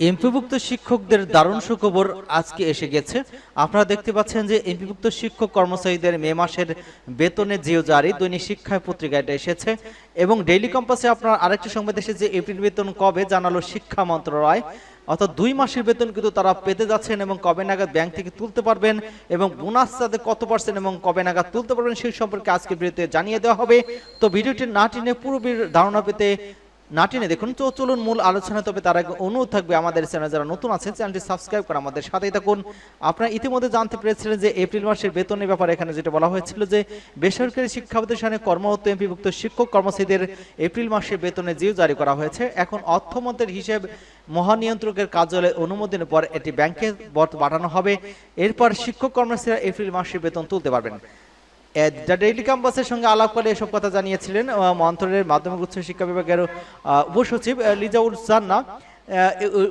এমপিভুক্ত শিক্ষকদের দারুণ সুখবর আজকে এসে গেছে। আপনারা দেখতে পাচ্ছেন যে এমপিভুক্ত শিক্ষক কর্মচারীদের মে মাসের বেতনে জিও জারি, দৈনিক শিক্ষায় পত্রিকা এটা এসেছে এবং ডেইলি কম্পাসে আপনার আরেকটি সংবাদ এসেছে যে এপ্রিল বেতন কবে জানালো শিক্ষা মন্ত্রণালয়। অর্থাৎ দুই মাসের বেতন কিন্তু তারা পেতে যাচ্ছেন এবং কবে নাগাদ ব্যাংক থেকে তুলতে পারবেন এবং বোনাস তাদের কত পার্সেন্ট এবং কবে নাগাদ তুলতে পারবেন সেই সম্পর্কে আজকে ভিডিওতে জানিয়ে দেওয়া হবে। তো ভিডিওটি না টেনে পুরো ধারণা পেতে না টেনে দেখুন, তো চলুন মূল আলোচনা, তবে তার আগে অনুরোধ থাকবে আমাদের চ্যানেল যারা নতুন আছেন, চ্যানেলটি সাবস্ক্রাইব করে আমাদের সাথেই থাকুন। আপনারা ইতিমধ্যে জানতে পেরেছিলেন যে এপ্রিল মাসের বেতনের ব্যাপারে এখানে যেটা বলা হয়েছিল যে বেসরকারি শিক্ষা প্রতিষ্ঠানে কর্মরত এমপিভুক্ত শিক্ষক কর্মচারীদের এপ্রিল মাসের বেতনে জিও জারি করা হয়েছে। এখন অর্থমন্ত্রের হিসেব মহানিয়ন্ত্রকের কার্যালয়ে অনুমোদনের পর এটি ব্যাংকে পাঠানো হবে। এরপর শিক্ষক কর্মচারীরা এপ্রিল মাসের বেতন তুলতে পারবেন। ডেইলি ক্যাম্পাসের সঙ্গে আলাপ করে এসব কথা জানিয়েছিলেন মন্ত্রণের মাধ্যমিক উচ্চ শিক্ষা বিভাগের উপসচিব লিজাউল জান্না এ-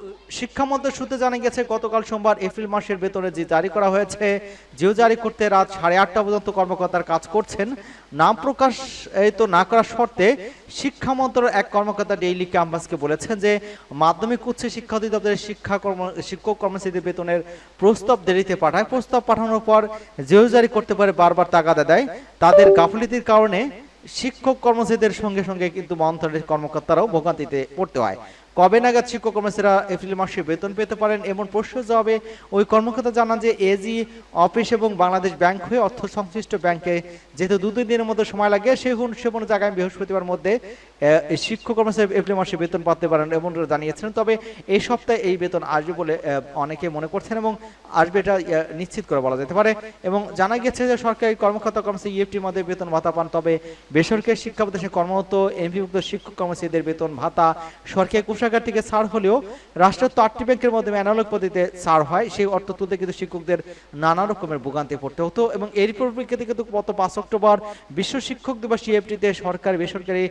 সূত্রে জানা গেছে, গতকাল সোমবার এপ্রিল মাসের বেতনে যে জারি করা হয়েছে, যেও জারি করতে রাত সাড়ে আটটা পর্যন্ত কর্মকর্তার কাজ করছেন। নাম প্রকাশ তো না করার শর্তে শিক্ষা মন্ত্রণালয়ের এক কর্মকর্তা ডেইলি ক্যাম্পাসকে বলেছেন যে, মাধ্যমিক উচ্চ শিক্ষা অধিদপ্তরের শিক্ষা কর্ম, শিক্ষক কর্মচারীদের বেতনের প্রস্তাব দেরিতে পাঠায়। প্রস্তাব পাঠানোর পর যেও জারি করতে পারে, বারবার তাগাদা দেয়। তাদের গাফলিতির কারণে শিক্ষক কর্মচারীদের সঙ্গে সঙ্গে কিন্তু মন্ত্রণালয়ের কর্মকর্তারাও ভোগান্তিতে পড়তে হয়। কবে নাগাদ শিক্ষক কর্মচারীরা এপ্রিল মাসে বেতন পেতে পারেন এমন প্রশ্ন জবাবে ওই কর্মকর্তা জানান যে এজি অফিস এবং বাংলাদেশ ব্যাংক হয়ে অর্থ সংশ্লিষ্ট ব্যাংকে যেহেতু দু তিন দিনের মধ্যে সময় লাগে সেই সে অনুযায়ী আগামী বৃহস্পতিবার মধ্যে শিক্ষক কর্মচারী এপ্রিল মাসে বেতন পাতে পারেন এমন জানিয়েছেন। তবে এই সপ্তাহে এই বেতন আসবে বলে অনেকে মনে করছেন এবং আসবে এটা নিশ্চিত করে বলা যেতে পারে। এবং জানা গেছে যে সরকারি কর্মকর্তা কর্মচারী ইএফটির মধ্যে বেতন ভাতা পান, তবে বেসরকারি শিক্ষা প্রতিষ্ঠানে কর্মরত এমপিভুক্ত শিক্ষক কর্মচারীদের বেতন ভাতা সরকারি কোষাগার থেকে ছাড় হলেও রাষ্ট্রায়ত্ত আটটি ব্যাংকের মাধ্যমে অ্যানালগ পদ্ধতিতে ছাড় হয়, সেই অর্থ তুলতে কিন্তু শিক্ষকদের নানা রকমের ভোগান্তি পড়তে হতো এবং এর পরিপ্রেক্ষিতে কিন্তু গত পাঁচ অক্টোবর বিশ্ব শিক্ষক দিবস ইএফটিতে সরকারি বেসরকারি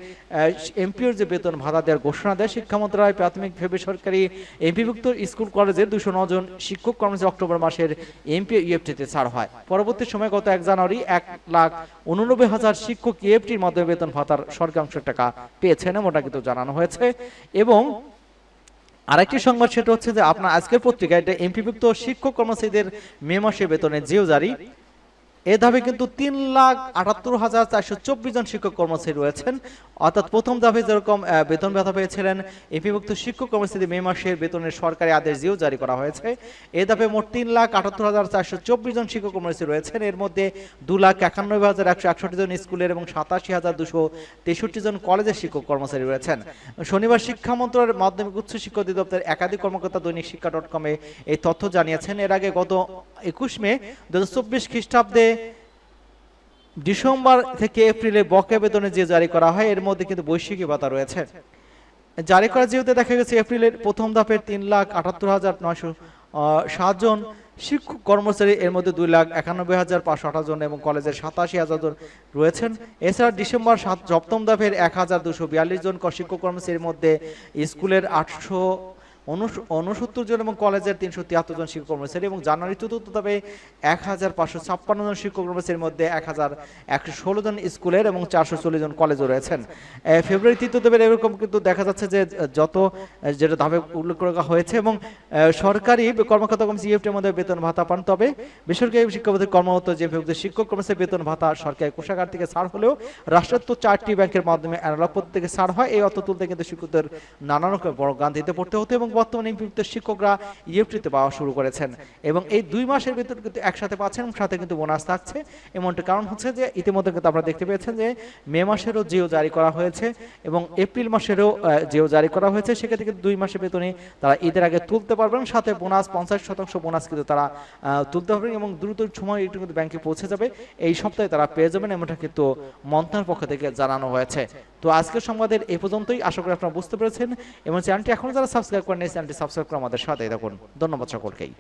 এমপিওর যে বেতন ভাতা দেওয়ার ঘোষণা দেয় শিক্ষা মন্ত্রণালয় প্রাথমিক ভেবে সরকারি এমপিভুক্ত স্কুল কলেজের দুশো জন শিক্ষক কর্মচারী অক্টোবর মাসের এমপি ইএফটিতে ছাড় হয়। পরবর্তী সময় গত এক জানুয়ারি এক লাখ উননব্বই হাজার শিক্ষক ইএফটির মাধ্যমে বেতন ভাতার সরকাংশ টাকা পেয়েছেন, এমনটা কিন্তু জানানো হয়েছে এবং আরেকটি সংবাদ সেটা হচ্ছে যে আপনার আজকের পত্রিকা এটা এমপিভুক্ত শিক্ষক কর্মচারীদের মে মাসে বেতনে জিও জারি। এ ধাপে কিন্তু তিন লাখ আটাত্তর হাজার চারশো চব্বিশ জন শিক্ষক কর্মচারী রয়েছেন। অর্থাৎ প্রথম ধাপে যেরকম বেতন ভাতা পেয়েছিলেন, এমপিভুক্ত শিক্ষক কর্মচারী মে মাসের বেতনের সরকারি আদেশ দিয়েও জারি করা হয়েছে। এ ধাপে মোট তিন লাখ আটাত্তর হাজার চারশো চব্বিশ জন শিক্ষক কর্মচারী রয়েছেন। এর মধ্যে দু লাখ একানব্বই হাজার একশো একষট্টি জন স্কুলের এবং সাতাশি হাজার দুশো তেষট্টি জন কলেজের শিক্ষক কর্মচারী রয়েছেন। শনিবার শিক্ষা মন্ত্রণালয়ের মাধ্যমিক উচ্চ শিক্ষা অধিদপ্তরের একাধিক কর্মকর্তা দৈনিক শিক্ষা ডট কমে এই তথ্য জানিয়েছেন। এর আগে গত একুশ মে দু হাজার চব্বিশ খ্রিস্টাব্দে ডিসেম্বর থেকে এপ্রিলে বকেয়া বেতনে যে জারি করা হয়, এর মধ্যে কিন্তু বৈশ্বিকী ভাতা রয়েছে। জারি করা যেহেতু দেখা গেছে, এপ্রিলের প্রথম ধাপের তিন লাখ আটাত্তর হাজার নয়শো সাত জন শিক্ষক কর্মচারী, এর মধ্যে দুই লাখ একানব্বই হাজার পাঁচশো আঠাশ জন এবং কলেজের সাতাশি হাজার জন রয়েছেন। এছাড়া ডিসেম্বর সাত, সপ্তম ধাপের এক হাজার দুশো বিয়াল্লিশ জন শিক্ষক কর্মচারীর মধ্যে স্কুলের আটশো উনসত্তর জন এবং কলেজের তিনশো তিয়াত্তর জন শিক্ষক কর্মচারী এবং জানুয়ারি চতুর্থ ধাপে এক হাজার পাঁচশো ছাপ্পান্ন জন শিক্ষক কর্মচারীর মধ্যে এক হাজার একশো ষোলো জন স্কুলের এবং চারশো চল্লিশ জন কলেজও রয়েছেন। ফেব্রুয়ারি তৃতীয় ধাপের এরকম কিন্তু দেখা যাচ্ছে যে যত যেটা ধাপে উল্লেখ করা হয়েছে এবং সরকারি কর্মকর্তা কর্মচারী ইএফটির মধ্যে বেতন ভাতা পান। তবে বেসরকারি শিক্ষকদের কর্মরত যে শিক্ষক কর্মচারী বেতন ভাতা সরকারি কোষাগার থেকে ছাড় হলেও রাষ্ট্রায়ত্ত চারটি ব্যাংকের মাধ্যমে অ্যানালগ পদ্ধতি থেকে ছাড় হয়। এই অর্থ তুলতে কিন্তু শিক্ষকদের নানা রকম বড় গান্ধিতে পড়তে হতো এবং বর্তমানে নিযুক্ত শিক্ষকরা ইএফটিতে পাওয়া শুরু করেছেন। এবং এই দুই মাসের বেতন কিন্তু একসাথে পাচ্ছেন, সাথে কিন্তু বোনাস থাকছে। এমনটা কারণ হচ্ছে যে ইতিমধ্যে কিন্তু আপনারা দেখতে পেয়েছেন যে মে মাসেরও জিও জারি করা হয়েছে এবং এপ্রিল মাসেরও জিও জারি করা হয়েছে। সেক্ষেত্রে কিন্তু দুই মাসের বেতনে তারা ঈদের আগে তুলতে পারবেন, সাথে বোনাস, পঞ্চাশ শতাংশ বোনাস কিন্তু তারা তুলতে পারবেন এবং দ্রুত সময় এটি কিন্তু ব্যাংকে পৌঁছে যাবে। এই সপ্তাহে তারা পেয়ে যাবেন, এমনটা কিন্তু মন্ত্রণালয়ের পক্ষ থেকে জানানো হয়েছে। তো আজকের সংবাদের এ পর্যন্তই। আশা করি আপনারা বুঝতে পেরেছেন। এবং চ্যানেলটি এখনও যারা সাবস্ক্রাইব করেন চ্যানেলটি সাবস্ক্রাইব করে আমাদের সাথে দেখুন ধন্যবাদ সকলকেই।